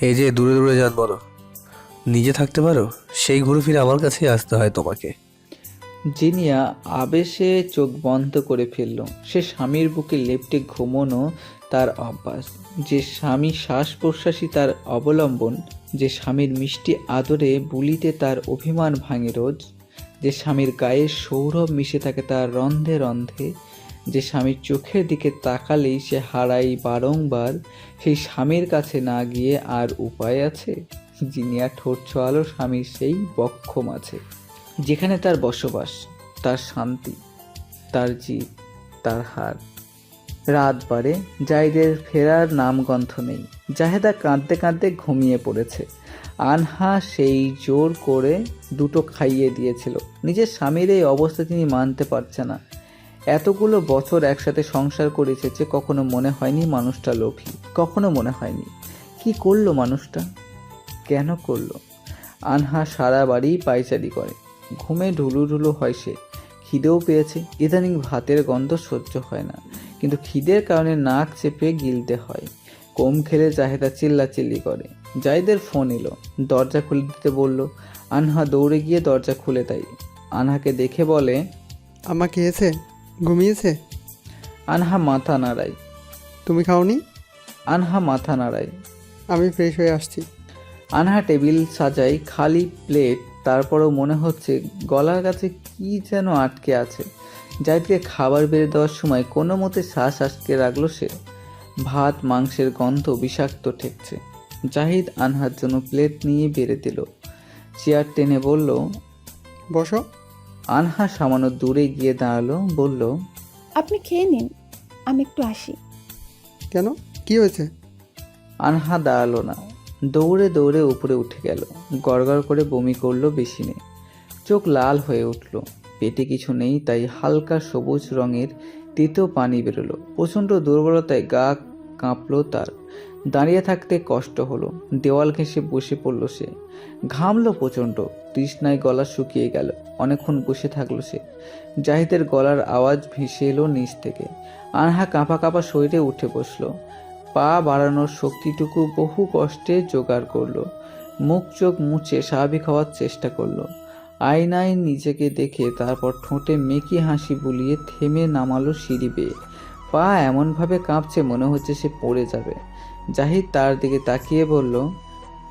এই যে দূরে দূরে যান বলো। নিজে থাকতে পারো, সেই ঘুরে ফিরে আমার কাছেই আসতে হয় তোমাকে। জিনিয়া আবেশে চোখ বন্ধ করে ফেলল। সে স্বামীর বুকে লেপটে ঘুমোনো তার অভ্যাস। যে স্বামী শ্বাস প্রশ্বাসই তার অবলম্বন, যে স্বামীর মিষ্টি আদরে বুলিতে তার অভিমান ভাঙে রোজ, যে স্বামীর গায়ে সৌরভ মিশে থাকে তার রন্ধে রন্ধে যে স্বামীর চোখের দিকে তাকালেই সে হারাই বারংবার, সেই স্বামীর কাছে না গিয়ে আর উপায় আছে? জিনিয়া ঠোঁট ছোয়ালো স্বামীর সেই বক্ষ মাঝে যেখানে তার বসবাস, তার শান্তি, তার জীব, তার হার। রাত বাড়ে জাহিদের ফেরার নামগন্ধ নেই, জাহেদা কাঁদতে কাঁদতে ঘুমিয়ে পড়েছে। আনহা সেই জোর করে দুটো খাইয়ে দিয়েছিল। নিজের স্বামীর এই অবস্থা তিনি মানতে পারছে না। এতগুলো বছর একসাথে সংসার করে এসেছে কখনো মনে হয়নি মানুষটা লোভী, কখনো মনে হয়নি। কি করল মানুষটা? কেন করল? আনহা সারা বাড়ি পাইচারি করে। ঘুমে ঢুলু ঢুলু হয় সে। খিদেও পেয়েছে। ইদানিং ভাতের গন্ধ সহ্য হয় না। কিন্তু খিদের কারণে নাক চেপে গিলতে হয়। কম খেলে চাহেদা চিল্লাচিল্লি করে। জাহিদের ফোন এলো। দরজা খুলে দিতে বলল, আনহা দৌড়ে গিয়ে দরজা খুলে দেয়। আনহাকে দেখে বলে, আমাকে খেয়েছে ঘুমিয়েছে? আনহা মাথা নাড়ায়। তুমি খাওনি? আনহা মাথা নাড়ায়। আমি ফ্রেশ হয়ে আসছি। আনহা টেবিল সাজাই খালি প্লেট তারপরও মনে হচ্ছে গলার কাছে কি যেন আটকে আছে। জাহিদকে খাবার বেড়ে দেওয়ার সময় কোনো মতে শ্বাস আটকে রাখল সে। ভাত মাংসের গন্ধ বিষাক্ত ঠেকছে। জাহিদ আনহার জন্য প্লেট নিয়ে বেড়ে দিল। চেয়ার টেনে বলল বসো। আনহা সামান্য দূরে গিয়ে দাঁড়াল বলল আপনি খেয়ে নিন আমি একটু আসি। কেন? কি হয়েছে? আনহা দাঁড়াল না। দৌড়ে দৌড়ে উপরে উঠে গেল। গড়গড় করে বমি করল বেশি নেই চোখ লাল হয়ে উঠল। পেটে কিছু নেই তাই হালকা সবুজ রঙের তেতো পানি বেরোলো। প্রচণ্ড দুর্বলতায় গা কাঁপলো তার। দাঁড়িয়ে থাকতে কষ্ট হলো। দেওয়াল ঘেঁষে বসে পড়ল সে। ঘামলো প্রচণ্ড। তৃষ্ণায় গলা শুকিয়ে গেল। অনেকক্ষণ বসে থাকল সে। জাহিদের গলার আওয়াজ ভেসে এলো নিচ থেকে। আনহা কাঁপা কাঁপা শরীরে উঠে বসল। পা বাড়ানোর শক্তিটুকু বহু কষ্টে জোগাড় করল। মুখ চোখ মুছে স্বাভাবিক হওয়ার চেষ্টা করল। আয়নায় নিজেকে দেখে তারপর ঠোঁটে মেকি হাসি বুলিয়ে থেমে নামালো সিঁড়ি বেয়ে। পা এমনভাবে কাঁপছে মনে হচ্ছে সে পড়ে যাবে। জাহিদ তার দিকে তাকিয়ে বলল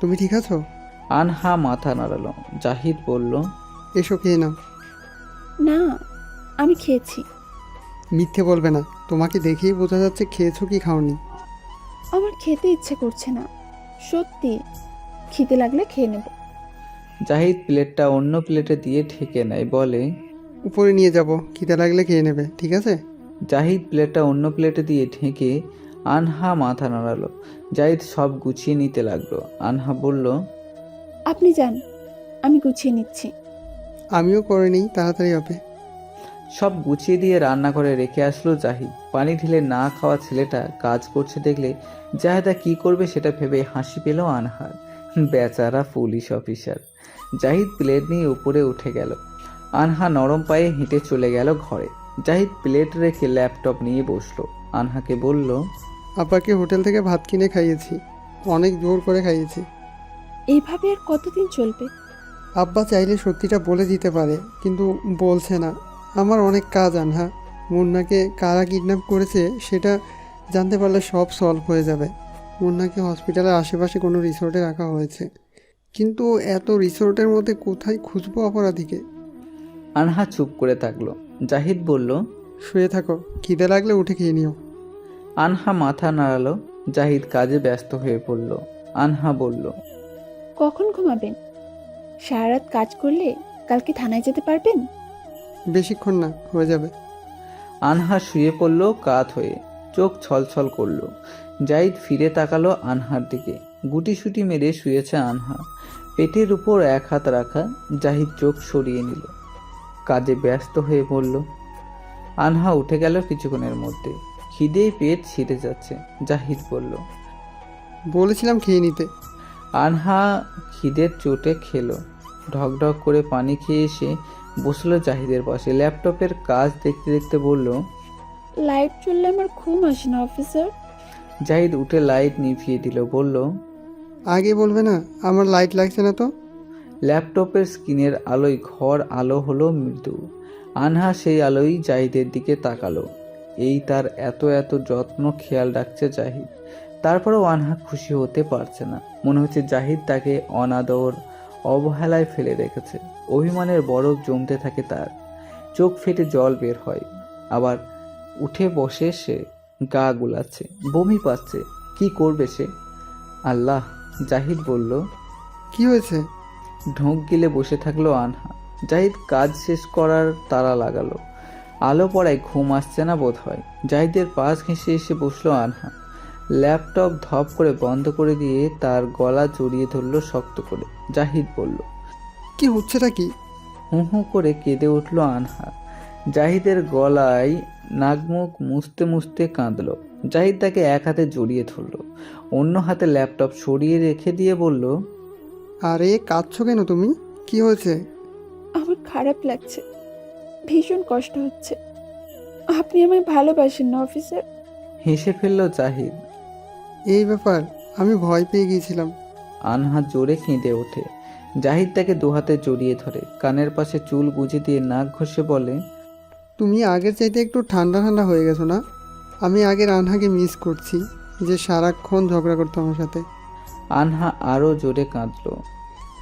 তুমি ঠিক আছো? আনহা মাথা নাড়ালো। জাহিদ বলল এসো খেয়ে নাও। না আমি খেয়েছি। মিথ্যে বলবে না তোমাকে দেখেই বোঝা যাচ্ছে খেয়েছো কি খাওনি। আমার খেতে ইচ্ছে করছে না। সত্যি খিদে লাগলে খেয়ে নেব। জাহিদ প্লেটটা অন্য প্লেটে দিয়ে ঠেকে নেয় বলে উপরে নিয়ে যাব খিদে লাগলে খেয়ে নেবে ঠিক আছে? জাহিদ প্লেটটা অন্য প্লেটে দিয়ে ঢেকে আনহা মাথা নাড়ালো। জাহিদ সব গুছিয়ে নিতে লাগল। আনহা বলল আপনি যান আমি গুছিয়ে নিচ্ছি। আমিও করে নিই তাড়াতাড়ি হবে। সব গুছিয়ে দিয়ে রান্না করে রেখে আসলো জাহিদ। পানি ঢেলে না খাওয়া ছেলেটা কাজ করছে দেখলে জাহেদা কি করবে সেটা ভেবে হাসি পেল আনহার। বেচারা পুলিশ অফিসার। জাহিদ প্লেট নিয়ে উপরে উঠে গেল। আনহা নরম পায়ে হেঁটে চলে গেল ঘরে। জাহিদ প্লেট রেখে ল্যাপটপ নিয়ে বসল। আনহাকে বলল আব্বাকে হোটেল থেকে ভাত কিনে খাইয়েছি অনেক জোর করে খাইয়েছি। এইভাবে আর কতদিন চলবে? আব্বা চাইলে সত্যিটা বলে দিতে পারে কিন্তু বলছে না। আমার অনেক কাজ আনহা। মুন্নাকে কারা কিডন্যাপ করেছে সেটা জানতে পারলে সব সলভ হয়ে যাবে। মুন্নাকে হসপিটালের আশেপাশে কোনো রিসোর্টে রাখা হয়েছে। কিন্তু এত রিসোর্টের মধ্যে কোথায় খুঁজবো অপরাধীকে? আনহা চুপ করে থাকল। জাহিদ বলল শুয়ে থাকো খিদে লাগলে উঠে খেয়ে নিও। আনহা মাথা নাড়ালো জাহিদ কাজে ব্যস্ত হয়ে পড়ল। আনহা বলল কখন ঘুমাবেন? সারা রাত কাজ করলে কালকে থানায় যেতে পারবেন? বেশিক্ষণ না হয়ে যাবে। আনহা শুয়ে পড়ল কাত হয়ে চোখ ছলছল করল। জাহিদ ফিরে তাকালো আনহার দিকে। গুটিসুটি মেরে শুয়েছে আনহা। পেটের উপর এক হাত রাখা জাহিদ চোখ সরিয়ে নিল। কাজে ব্যস্ত হয়ে পড়ল আনহা উঠে গেল কিছুক্ষণের মধ্যে। খিদেই পেট ছিঁড়ে যাচ্ছে জাহিদ বলল। বলেছিলাম খেয়ে নিতে। আনহা খিদের চোটে খেলো। ঢকঢক করে পানি খেয়ে এসে বসল জাহিদের পাশে। ল্যাপটপের কাজ দেখতে দেখতে বলল লাইট চললে আমার ঘুম আসে না অফিসার। জাহিদ উঠে লাইট নিভিয়ে দিল বলল আগে বলবে না আমার লাইট লাগছে না তো? ল্যাপটপের স্ক্রিনের আলোয় ঘর আলো হলো মৃদু। আনহা সেই আলোই জাহিদের দিকে তাকালো। এই তার এত এত যত্ন খেয়াল রাখছে জাহিদ। তারপরেও আনহা খুশি হতে পারছে না। মনে হচ্ছে জাহিদ তাকে অনাদর অবহেলায় ফেলে রেখেছে। অভিমানের বরফ জমতে থাকে তার। চোখ ফেটে জল বের হয়। আবার উঠে বসে সে গা গুলাচ্ছে। বমি পাচ্ছে। কি করবে সে? আল্লাহ জাহিদ বলল কি হয়েছে? ঢোক গিলে বসে থাকল আনহা। জাহিদ কাজ শেষ করার তারা লাগালো। আলো পড়ায় ঘুম আসছে না বোধ হয় জাহিদের পাশ ঘেঁষে এসে বসল আনহা। ল্যাপটপ ধপ করে বন্ধ করে দিয়ে তার গলা জড়িয়ে ধরলো শক্ত করে। জাহিদ বলল কি হচ্ছেটা কি? হু হু করে কেঁদে উঠল আনহা। জাহিদের গলায় নাকমুখ মুছতে মুছতে কাঁদলো। জাহিদ তাকে এক হাতে জড়িয়ে ধরলো। অন্য হাতে ল্যাপটপ সরিয়ে রেখে দিয়ে বলল আরে কাঁদছো কেন তুমি? কি হয়েছে? আমার খারাপ লাগছে। ভীষণ কষ্ট হচ্ছে। আপনি আমায় ভালোবাসেন না অফিসার। হেসে ফেলল জাহিদ। এই ব্যাপার আমি ভয় পেয়ে গিয়েছিলাম। আনহা জোরে কেঁদে ওঠে। জাহিদ তাকে দুহাতে জড়িয়ে ধরে। কানের পাশে চুল গুঁজে দিয়ে নাক ঘষে বলে তুমি আগের চাইতে একটু ঠান্ডা ঠান্ডা হয়ে গেছো না? আমি আগের আনহাকে মিস করছি যে সারাক্ষণ ঝগড়া করতো আমার সাথে। আনহা আরও জোরে কাঁদল।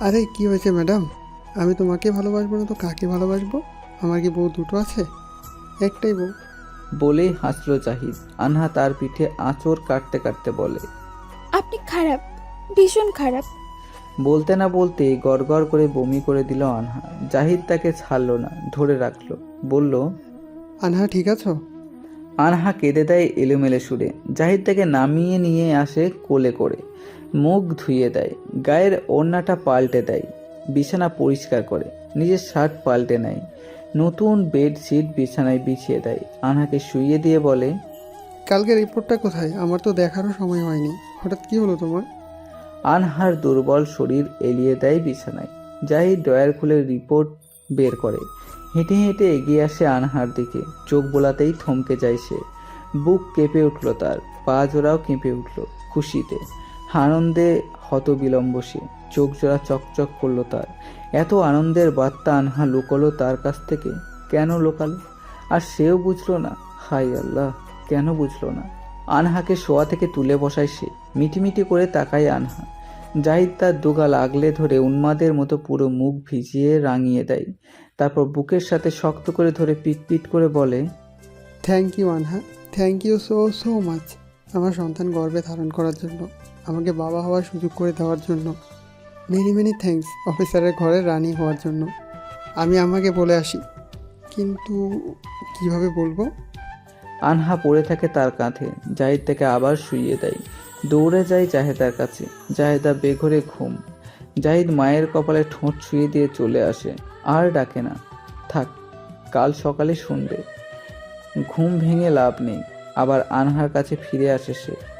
আরে কি হয়েছে ম্যাডাম? আমি তোমাকে ভালোবাসবো না তো কাকে ভালোবাসবো? আমার কি বউ দুটো আছে? একটাই বউ। বলেই হাসলো জাহিদ। আনহা তার পিঠে আঁচড় কাটতে কাটতে বলে আপনি খারাপ ভীষণ খারাপ। বলতে না বলতে গড়গড় করে বমি করে দিল আনহা। জাহিদ তাকে ছাড়লো না ধরে রাখল। বলল আনহা ঠিক আছো? আনহা কেঁদে দেয় এলোমেলে সুরে। জাহিদ তাকে নামিয়ে নিয়ে আসে কোলে করে। মুখ ধুইয়ে দেয় গায়ের ওড়নাটা পাল্টে দেয়। বিছানা পরিষ্কার করে নিজের শার্ট পাল্টে নেয়। নতুন বেডশিট বিছানায় বিছিয়ে দেয়। আনহাকে শুইয়ে দিয়ে বলে কালকে রিপোর্টটা কোথায়? আমার তো দেখারও সময় হয়নি। হঠাৎ কি হলো তোমার? আনহার দুর্বল শরীর এলিয়ে দেয় বিছানায়। জাহিদ ডয়ার খুলে রিপোর্ট বের করে। হেঁটে হেঁটে এগিয়ে আসে আনহার দিকে। চোখ বোলাতেই থমকে যায় সে। বুক কেঁপে উঠল তার। পা জোড়াও কেঁপে উঠল খুশিতে। আনন্দে হতবিলম্ব সে। চোখ জোড়া চকচক করল তার। এত আনন্দের বার্তা আনহা লুকোলো তার কাছ থেকে। কেন লোকালো? আর সেও বুঝলো না। হাই আল্লাহ, কেন বুঝলো না? আনহাকে শোয়া থেকে তুলে বসায় সে। মিটিমিটি করে তাকায় আনহা। জাহিদ তার দুগাল আগলে ধরে উন্মাদের মতো পুরো মুখ ভিজিয়ে রাঙিয়ে দেয়। তারপর বুকের সাথে শক্ত করে ধরে পিট পিট করে বলে thank you Anha. Thank you so so much আমার সন্তান গর্বে ধারণ করার জন্য, আমাকে বাবা হওয়ার সুযোগ করে দেওয়ার জন্য। মেনি মেনি থ্যাঙ্কস অফিসারের ঘরে রানী হওয়ার জন্য। আমি আমাকে বলে আসি। কিন্তু কীভাবে বলব? আনহা পড়ে থাকে তার কাঁধে। জাহিদ তাকে আবার শুইয়ে দেয়। দৌড়ে যায় জাহেদার কাছে। জাহেদা বেঘরে ঘুম। জাহিদ মায়ের কপালে ঠোঁট ছুঁয়ে দিয়ে চলে আসে। আর ডাকে না। থাক, কাল সকালে শুনবে। ঘুম ভেঙে লাভ নেই। আবার আনহার কাছে ফিরে আসে সে।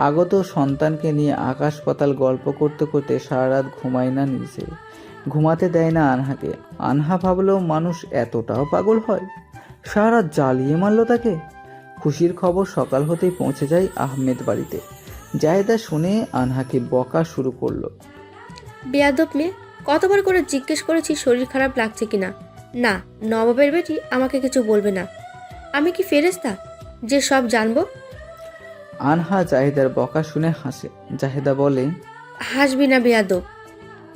আগত সন্তানকে নিয়ে আকাশ পাতাল গল্প করতে করতে সারা রাত ঘুমায় না নিজে। ঘুমাতে দেয় না আনহাকে। আনহা ভাবলেও মানুষ এতটাও পাগল হয়। সারা রাত জ্বালিয়ে মারল তাকে। খুশির খবর সকাল হতেই পৌঁছে যায় আহমেদ বাড়িতে। জায়দা শুনে আনহাকে বকা শুরু করল। বেয়াদব মেয়ে, কতবার করে জিজ্ঞেস করেছি শরীর খারাপ লাগছে কিনা? না, নবাবের বেটি আমাকে কিছু বলবে না। আমি কি ফেরেস্তা যে সব জানব আনহা জাহিদার বকা শুনে হাসে। জাহেদা বলে হাসবি না বেয়াদব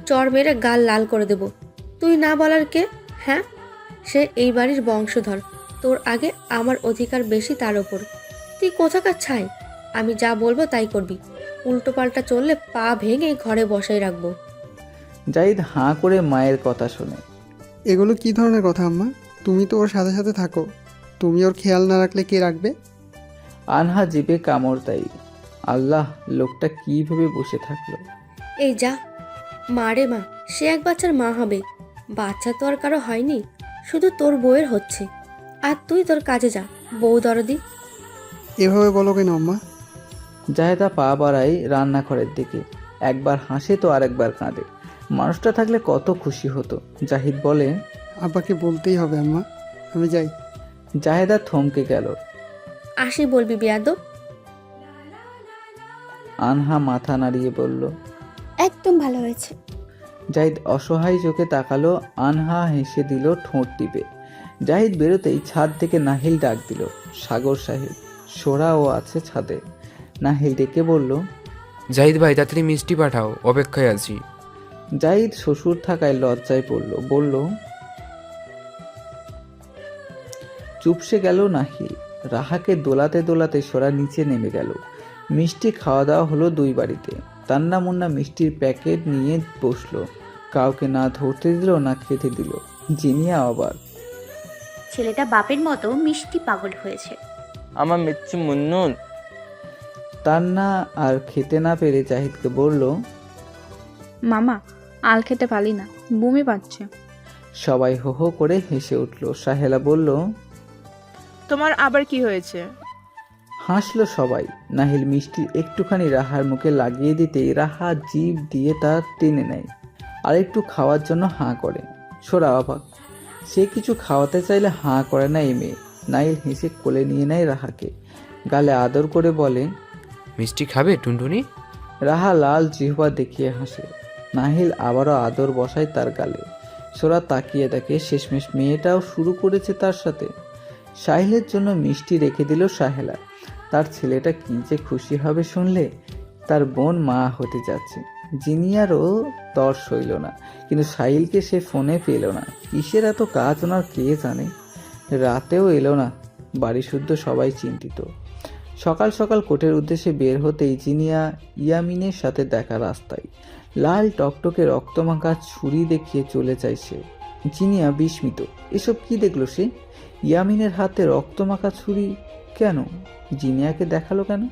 চর মেরে গাল লাল করে দেব। তুই না বলার কে? হ্যাঁ সে এই বাড়ির বংশধর। তোর আগে আমার অধিকার বেশি তার ওপর তুই কোথাকার ছাই? আমি যা বলব তাই করবি। উল্টো পাল্টা চললে পা ভেঙে ঘরে বসাই রাখব। জাহিদ হাঁ করে মায়ের কথা শোনে। এগুলো কি ধরনের কথা আম্মা? তুমি তো ওর সাথে সাথে থাকো। তুমি ওর খেয়াল না রাখলে কে রাখবে? আনহা জিভে কামড় দেয়। আল্লাহ লোকটা কি ভেবে বসে থাকল? এই যা মা রে মা সে এক বাচ্চার মা হবে। বাচ্চা তো আর কারও হয়নি শুধু তোর বউয়ের হচ্ছে। আর তুই তোর কাজে যা বউ দরদি। এভাবে বলো কেন আম্মা? জাহেদা পা বাড়ায় রান্নাঘরের দিকে। একবার হাসে তো আরেকবার কাঁদে। মানুষটা থাকলে কত খুশি হতো। জাহিদ বলে আব্বাকে বলতেই হবে আম্মা। আমি যাই। জাহেদা থমকে গেল। আসি বলবি বিয়াদব? আনহা মাথা নাড়িয়ে বলল একদম ভালো হয়েছে। জাহিদ অসহায় চোখে তাকালো আনহা হেসে দিল ঠোঁট টিপে। জাহিদ বেরোতেই ছাদ থেকে নাহিল ডাক দিল সাগর সাহেব সোরাও আছে ছাদে। নাহিল ডেকে বলল জাহিদ ভাই তাড়াতাড়ি মিষ্টি পাঠাও অপেক্ষায় আছি। জাহিদ শ্বশুর থাকায় লজ্জায় পড়ল বলল চুপসে গেল নাহিল। রাহাকে দোলাতে দোলাতে সোরা নিচে নেমে গেল। মিষ্টি খাওয়া দাওয়া হলো দুই বাড়িতে। তান্না মুন্না মিষ্টির প্যাকেট নিয়ে বসল। কাউকে না ধরতে দিল না খেতে দিল। জিনিয়া অবাক। ছেলেটা বাপের মতো মিষ্টি পাগল হয়েছে। আমার মিচ্ছু মুন্নুন তান্না আর খেতে না পেরে জাহিদকে বলল মামা আল খেতে পারি না বমি পাচ্ছে। সবাই হো হো করে হেসে উঠল। সাহেলা বলল তোমার আবার কি হয়েছে? হাসলো সবাই। নাহিল মিষ্টির একটুখানি রাহার মুখে লাগিয়ে দিতেই রাহা জিভ দিয়ে তা টেনে নেয় আর একটু খাওয়ার জন্য হাঁ করে। সোরা অবাক। সে কিছু খাওয়াতে চাইলে হাঁ করে না এই মেয়ে। নাইল হেসে কোলে নিয়ে নেয় রাহাকে। গালে আদর করে বলে মিষ্টি খাবে টুনটুনি? রাহা লাল জিহ্বা দেখিয়ে হাসে। নাহিল আবারও আদর বসায় তার গালে। সোরা তাকিয়ে দেখে শেষমেশ মেয়েটাও শুরু করেছে তার সাথে। সাহিলের জন্য মিষ্টি রেখে দিল সাহেলা। তার ছেলেটা কি যে খুশি হবে শুনলে তার বোন মা হতে যাচ্ছে। জিনিয়ারও তর সইল না, কিন্তু সাহিলকে সে ফোনে পেল না। কিসের এত কাজ ওনার কে জানে? রাতেও এলো না, বাড়ি শুদ্ধ সবাই চিন্তিত। সকাল সকাল কোর্টের উদ্দেশ্যে বের হতেই জিনিয়া ইয়ামিনের সাথে দেখা রাস্তায়। লাল টকটকে রক্তমাখা ছুরি দেখিয়ে চলে যায় সে। জিনিয়া বিস্মিত। এসব কি দেখল সে? ইয়ামিনের হাতে রক্তমাখা ছুরি কেন? জিনিয়াকে দেখাল কেন?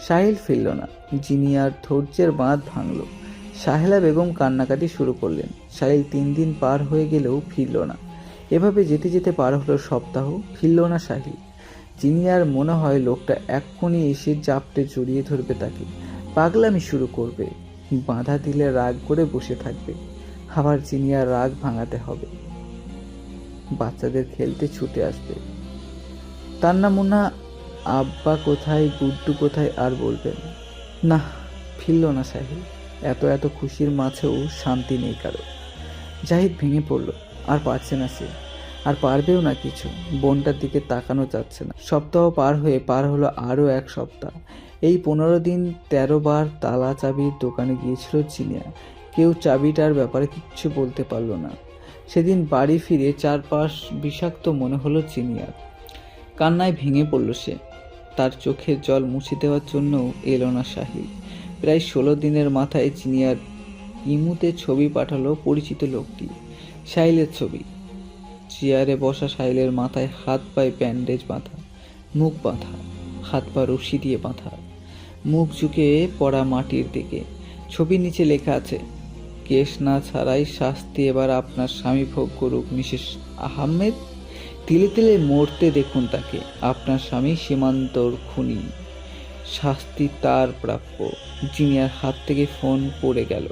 সাহিল ফিরল না। জিনিয়ার ধৈর্যের বাঁধ ভাঙল। সাহেলা বেগম কান্নাকাটি শুরু করলেন। সাহিল তিন দিন পার হয়ে গেলেও ফিরল না। এভাবে যেতে যেতে পার হলো সপ্তাহ, ফিরল না সাহিল। জিনিয়ার মনে হয় লোকটা এক্ষুনি এসে জাপটে জড়িয়ে ধরবে তাকে। পাগলামি শুরু করবে। বাধা দিলে রাগ করে বসে থাকবে। আবার জিনিয়ার রাগ ভাঙাতে হবে। বাচ্চাদের খেলতে ছুটে আসবে। তার না মুন্না, আব্বা কোথায়, গুড্ডু কোথায় আর বলবেন? না, ফিরল না সাহিল। এত এত খুশির মাঝেও শান্তি নেই কারও। জাহিদ ভেঙে পড়ল। আর পারছে না সে। আর পারবেও না কিছু। বোনটার দিকে তাকানো যাচ্ছে না। সপ্তাহ পার হয়ে পার হলো আরও এক সপ্তাহ। এই পনেরো দিন তেরো বার তালা চাবির দোকানে গিয়েছিল চিনিয়া। কেউ চাবিটার ব্যাপারে কিচ্ছু বলতে পারল না। সেদিন বাড়ি ফিরে চারপাশ বিষাক্ত মনে হলো চিনিয়ার। কান্নায় ভেঙে পড়ল সে। তার চোখের জল মুছে দেওয়ার জন্যও এলো না সাহিল প্রায় ষোলো দিনের মাথায় চিনিয়ার ইমুতে ছবি পাঠালো পরিচিত লোকটি। সাহিলের ছবি। চেয়ারে বসা সাহিলের মাথায় হাত পায়ে ব্যান্ডেজ বাঁধা, মুখ বাঁধা, হাত পা রশি দিয়ে বাঁধা, মুখ ঝুঁকে পড়া মাটির দিকে। ছবির নিচে লেখা আছে কেশ না ছাড়াই শাস্তি এবার আপনার স্বামী ভোগ করুক, মিসেস আহমেদ। তিলে তিলে মরতে দেখুন তাকে, আপনার স্বামী সীমান্তর খুনি। শাস্তি তার প্রাপ্য। জিনিয়ার হাত থেকে ফোন পড়ে গেল।